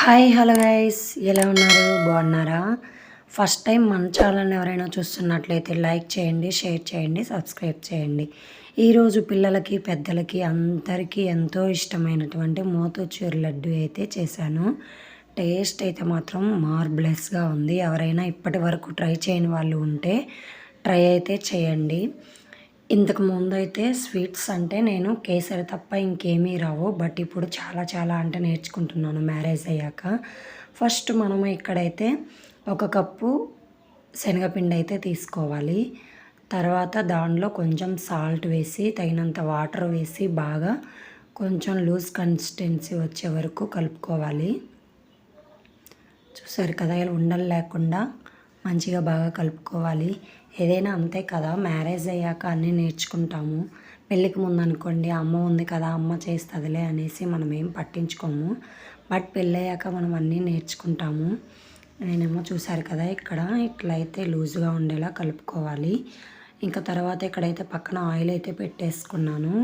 Hi hello guys. ఎలా ఉన్నారు? బాగున్నారా? ఫస్ట్ టైం మన ఛానల్ని ఎవరైనా చూస్తున్నట్లయితే లైక్ చేయండి షేర్ చేయండి సబ్స్క్రైబ్ చేయండి. ఈరోజు పిల్లలకి పెద్దలకి అందరికీ ఎంతో ఇష్టమైనటువంటి మోతోచూర్ లడ్డు అయితే చేశాను. టేస్ట్ అయితే మాత్రం మార్బ్లెస్గా ఉంది. ఎవరైనా ఇప్పటి వరకు ట్రై చేయని వాళ్ళు ఉంటే ట్రై అయితే చేయండి. ఇంతకు ముందు అయితే స్వీట్స్ అంటే నేను కేసరి తప్ప ఇంకేమీ రావు. బట్ ఇప్పుడు చాలా చాలా అంటే నేర్చుకుంటున్నాను మ్యారేజ్ అయ్యాక. ఫస్ట్ మనము ఇక్కడైతే ఒక కప్పు శనగపిండి అయితే తీసుకోవాలి. తర్వాత దానిలో కొంచెం సాల్ట్ వేసి తగినంత వాటర్ వేసి బాగా కొంచెం లూజ్ కన్సిస్టెన్సీ వచ్చే వరకు కలుపుకోవాలి. చూసారు కదా ఇలా ఉండలు లేకుండా మంచిగా బాగా కలుపుకోవాలి. ఏదైనా అంతే కదా మ్యారేజ్ అయ్యాక అన్నీ నేర్చుకుంటాము. పెళ్ళికి ముందు అనుకోండి అమ్మ ఉంది కదా అమ్మ చేస్తుందిలే అనేసి మనం ఏం పట్టించుకోము. బట్ పెళ్ళయ్యాక మనం అన్నీ నేర్చుకుంటాము. నేనేమో చూశారు కదా ఇక్కడ ఇట్లయితే లూజ్గా ఉండేలా కలుపుకోవాలి. ఇంకా తర్వాత ఇక్కడైతే పక్కన ఆయిల్ అయితే పెట్టేసుకున్నాను.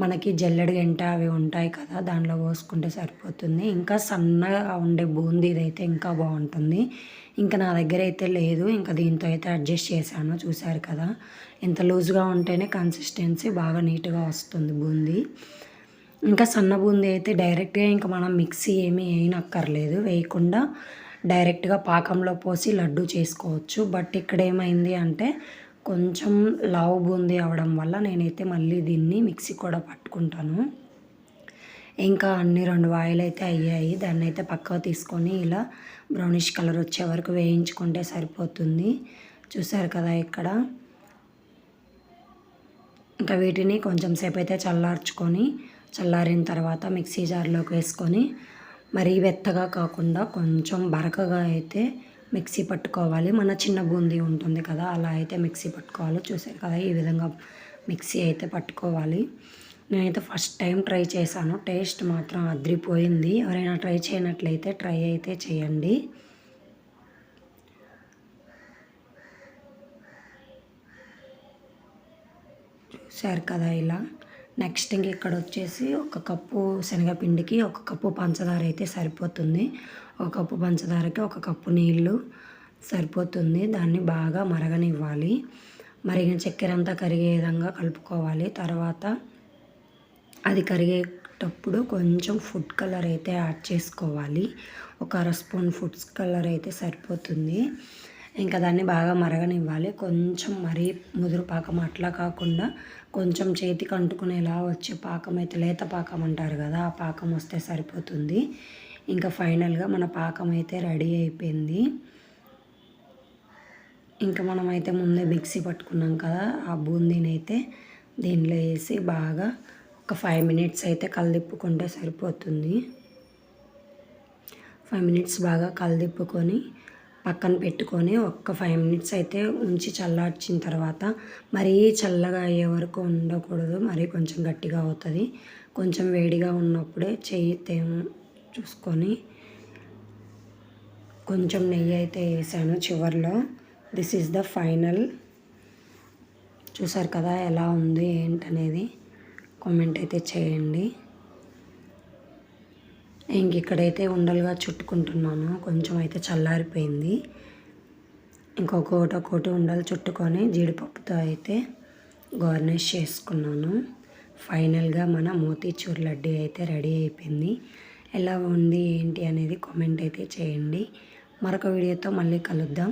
మనకి జల్లెడు గంట అవి ఉంటాయి కదా దానిలో పోసుకుంటే సరిపోతుంది. ఇంకా సన్నగా ఉండే బూందీ ఇదైతే ఇంకా బాగుంటుంది. ఇంకా నా దగ్గర అయితే లేదు ఇంకా దీంతో అయితే అడ్జస్ట్ చేశాను చూశారు కదా. ఇంత లూజ్గా ఉంటేనే కన్సిస్టెన్సీ బాగా నీట్గా వస్తుంది బూందీ. ఇంకా సన్న బూందీ అయితే డైరెక్ట్గా ఇంకా మనం మిక్సీ ఏమీ వేయనక్కర్లేదు. వేయకుండా డైరెక్ట్గా పాకంలో పోసి లడ్డు చేసుకోవచ్చు. బట్ ఇక్కడ ఏమైంది అంటే కొంచెం లావు బూందీ అవడం వల్ల నేనైతే మళ్ళీ దీన్ని మిక్సీ కూడా పట్టుకుంటాను. ఇంకా అన్ని రెండు వాయిలు అయితే అయ్యాయి. దాన్ని అయితే పక్కకు తీసుకొని ఇలా బ్రౌనిష్ కలర్ వచ్చే వరకు వేయించుకుంటే సరిపోతుంది. చూసారు కదా ఇక్కడ. ఇంకా వీటిని కొంచెం సేపు అయితే చల్లార్చుకొని చల్లారిన తర్వాత మిక్సీ జార్లోకి వేసుకొని మరీ వెత్తగా కాకుండా కొంచెం బరకగా అయితే మిక్సీ పట్టుకోవాలి. మన చిన్న బూందీ ఉంటుంది కదా అలా అయితే మిక్సీ పట్టుకోవాలి. చూసారు కదా ఈ విధంగా మిక్సీ అయితే పట్టుకోవాలి. నేనైతే ఫస్ట్ టైం ట్రై చేశాను. టేస్ట్ మాత్రం అద్రిపోయింది. ఎవరైనా ట్రై చేయనట్లయితే ట్రై అయితే చేయండి. చూసారు కదా ఇలా. నెక్స్ట్ ఇంక ఇక్కడ వచ్చేసి ఒక కప్పు శనగపిండికి ఒక కప్పు పంచదార అయితే సరిపోతుంది. ఒక కప్పు పంచదారకి ఒక కప్పు నీళ్ళు సరిపోతుంది. దాన్ని బాగా మరగనివ్వాలి. మరిగిన చక్కెర అంతా కరిగే విధంగా కలుపుకోవాలి. తర్వాత అది కరిగేటప్పుడు కొంచెం ఫుడ్ కలర్ అయితే యాడ్ చేసుకోవాలి. ఒక అర స్పూన్ ఫుడ్ కలర్ అయితే సరిపోతుంది. ఇంకా దాన్ని బాగా మరగనివ్వాలి. కొంచెం మరీ ముదురు పాకం అట్లా కాకుండా కొంచెం చేతికి అంటుకునేలా వచ్చే పాకం అయితే లేత పాకం అంటారు కదా ఆ పాకం వస్తే సరిపోతుంది. ఇంకా ఫైనల్గా మన పాకం అయితే రెడీ అయిపోయింది. ఇంకా మనమైతే ముందే మిక్సీ పట్టుకున్నాం కదా ఆ బూందీని అయితే దీనిలో వేసి బాగా ఒక ఫైవ్ మినిట్స్ అయితే కలదిప్పుకుంటే సరిపోతుంది. ఫైవ్ మినిట్స్ బాగా కలదిప్పుకొని పక్కన పెట్టుకొని ఒక్క ఫైవ్ మినిట్స్ అయితే ఉంచి చల్లార్చిన తర్వాత మరీ చల్లగా అయ్యే వరకు ఉండకూడదు. మరీ కొంచెం గట్టిగా అవుతుంది. కొంచెం వేడిగా ఉన్నప్పుడే చెయ్యి తేము చూసుకొని కొంచెం నెయ్యి అయితే వేసాను చివరిలో. దిస్ ఈజ్ ద ఫైనల్ చూసారు కదా ఎలా ఉంది ఏంటనేది? కామెంట్ అయితే చేయండి. ఇంక ఇక్కడైతే ఉండలుగా చుట్టుకుంటున్నాను. కొంచెం అయితే చల్లారిపోయింది. ఇంకొకటి ఒకటి ఉండలు చుట్టుకొని జీడిపప్పుతో అయితే గార్నిష్ చేసుకున్నాను. ఫైనల్గా మన మోతీచూర్ లడ్డీ అయితే రెడీ అయిపోయింది. ఎలా ఉంది ఏంటి అనేది కామెంట్ అయితే చేయండి. మరొక వీడియోతో మళ్ళీ కలుద్దాం.